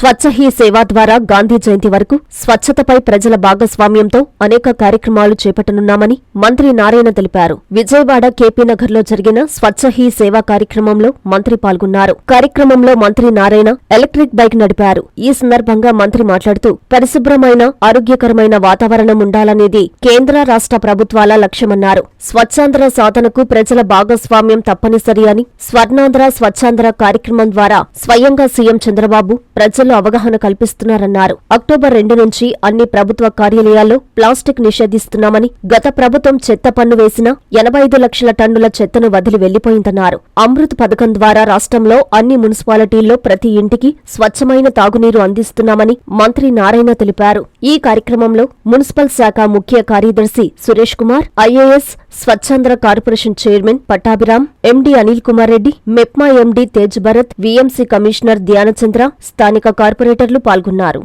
స్వచ్ఛ he సేవా ద్వారా గాంధీ జయంతి వరకు స్వచ్ఛతపై ప్రజల భాగస్వామ్యంతో అనేక కార్యక్రమాలు చేపట్టనున్నామని మంత్రి నారాయణ తెలిపారు. విజయవాడ కేపీ నగర్లో జరిగిన స్వచ్ఛ హీ సేవా కార్యక్రమంలో మంత్రి పాల్గొన్నారు. కార్యక్రమంలో మంత్రి నారాయణ ఎలక్ట్రిక్ బైక్ నడిపారు. ఈ సందర్భంగా మంత్రి మాట్లాడుతూ పరిశుభ్రమైన ఆరోగ్యకరమైన వాతావరణం ఉండాలనేది కేంద్ర రాష్ట్ర ప్రభుత్వాల లక్ష్యమన్నారు. స్వచ్ఛాంధ్ర సాధనకు ప్రజల భాగస్వామ్యం తప్పనిసరి అని స్వర్ణాంధ్ర స్వచ్ఛాంధ్ర కార్యక్రమం ద్వారా స్వయంగా సీఎం చంద్రబాబు ప్రజలు ప్రజల్లో అవగాహన కల్పిస్తున్నారన్నారు. అక్టోబర్ రెండు నుంచి అన్ని ప్రభుత్వ కార్యాలయాల్లో ప్లాస్టిక్ నిషేధిస్తున్నామని గత ప్రభుత్వం చెత్త పన్ను వేసిన ఎనభై ఐదు లక్షల టన్నుల చెత్తను వదిలి వెళ్ళిపోయిందన్నారు అమృత్ పథకం ద్వారా రాష్ట్రంలో అన్ని మున్సిపాలిటీల్లో ప్రతి ఇంటికి స్వచ్ఛమైన తాగునీరు అందిస్తున్నామని మంత్రి నారాయణ తెలిపారు. ఈ కార్యక్రమంలో మున్సిపల్ శాఖ ముఖ్య కార్యదర్శి Suresh Kumar IAS Swachhandhra corporation chairman Pattabhiram MD Anil Kumar Reddy MEPMA MD Tej Bharat VMC commissioner Dhyanachandra స్థానిక కార్పొరేటర్లు పాల్గొన్నారు.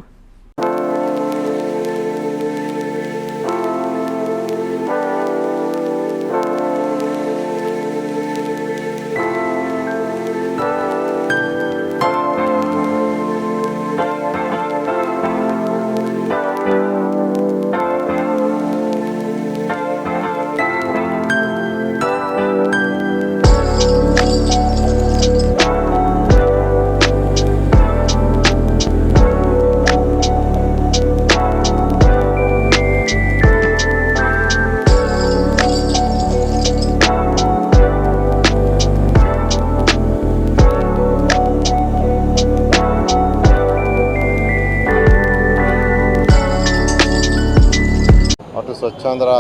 స్వచ్ఛాంధ్ర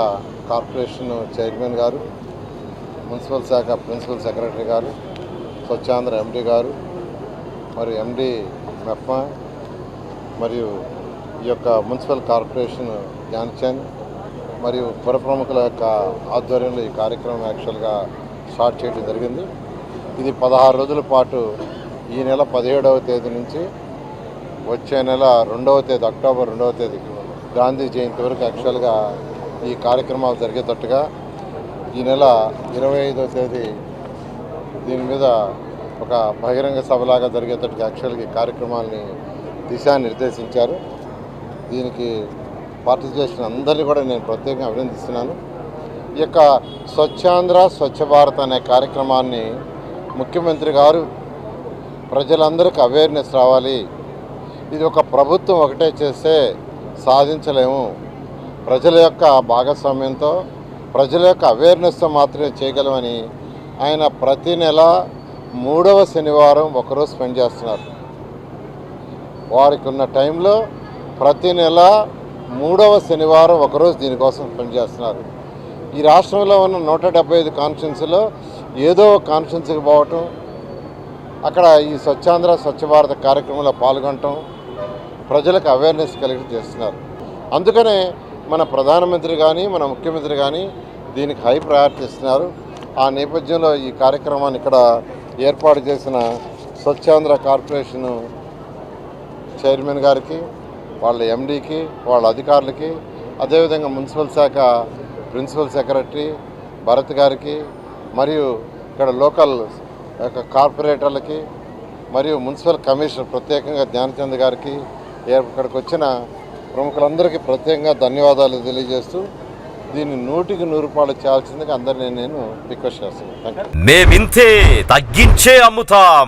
కార్పొరేషన్ చైర్మన్ గారు మున్సిపల్ శాఖ ప్రిన్సిపల్ సెక్రటరీ గారు స్వచ్ఛాంధ్ర ఎండి గారు మరి ఎండి మెప్మా మరియు ఈ యొక్క మున్సిపల్ కార్పొరేషన్ ధ్యాన్చంద్ మరియు పుర ప్రముఖుల యొక్క ఆధ్వర్యంలో ఈ కార్యక్రమం యాక్చువల్గా స్టార్ట్ చేయడం జరిగింది. ఇది పదహారు రోజుల పాటు ఈ నెల పదిహేడవ తేదీ నుంచి వచ్చే నెల రెండవ తేదీ అక్టోబర్ రెండవ తేదీ గాంధీ జయంతి వరకు యాక్చువల్గా ఈ కార్యక్రమాలు జరిగేటట్టుగా ఈ నెల ఇరవై ఐదవ తేదీ దీని మీద ఒక బహిరంగ సభలాగా జరిగేటట్టుగా యాక్చువల్గా ఈ కార్యక్రమాల్ని దిశానిర్దేశించారు. దీనికి పార్టిసిపేషన్ చేసిన అందరినీ కూడా నేను ప్రత్యేకంగా అభినందిస్తున్నాను. ఈ యొక్క స్వచ్ఛాంధ్ర స్వచ్ఛ భారత్ అనే కార్యక్రమాన్ని ముఖ్యమంత్రి గారు ప్రజలందరికీ అవేర్నెస్ రావాలి. ఇది ఒక ప్రభుత్వం ఒకటే చేస్తే సాధించలేము. ప్రజల యొక్క భాగస్వామ్యంతో ప్రజల యొక్క అవేర్నెస్తో మాత్రమే చేయగలమని ఆయన ప్రతి నెల మూడవ శనివారం ఒకరోజు స్పెండ్ చేస్తున్నారు. వారికి ఉన్న టైంలో ప్రతి నెల మూడవ శనివారం ఒకరోజు దీనికోసం స్పెండ్ చేస్తున్నారు. ఈ రాష్ట్రంలో ఉన్న నూట డెబ్బై ఐదు కాన్స్టిట్యున్సీలో ఏదో ఒక కాన్స్టిట్యున్సీకి పోవటం అక్కడ ఈ స్వచ్ఛాంధ్ర స్వచ్ఛ భారత కార్యక్రమంలో పాల్గొనటం ప్రజలకు అవేర్నెస్ కలిగి చేస్తున్నారు. అందుకనే మన ప్రధానమంత్రి కానీ మన ముఖ్యమంత్రి కానీ దీనికి హై ప్రయారిటీ ఇస్తున్నారు. ఆ నేపథ్యంలో ఈ కార్యక్రమాన్ని ఇక్కడ ఏర్పాటు చేసిన స్వచ్ఛాంధ్ర కార్పొరేషను చైర్మన్ గారికి వాళ్ళ ఎండీకి వాళ్ళ అధికారులకి అదేవిధంగా మున్సిపల్ శాఖ ప్రిన్సిపల్ సెక్రటరీ భరత్ గారికి మరియు ఇక్కడ లోకల్ యొక్క కార్పొరేటర్లకి మరియు మున్సిపల్ కమిషనర్ ప్రత్యేకంగా ధ్యానచంద్ గారికి ఇక్కడికి వచ్చిన ప్రముఖులందరికీ ప్రత్యేకంగా ధన్యవాదాలు తెలియజేస్తూ దీన్ని నూటికి నూరు రూపాయలు చేయాల్సిందిగా అందరినీ నేను రిక్వెస్ట్ చేస్తున్నాను. థ్యాంక్ యూ మేమింతే తగ్గించే అమ్ముతాం.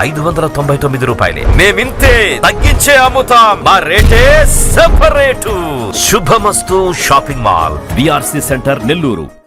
ఐదు వందల తొంభై తొమ్మిది రూపాయలే. మేమింతే తగ్గించే అమ్ముతాం. మా రేటే separate Shubhamastu shopping mall. BRC centre Nellore.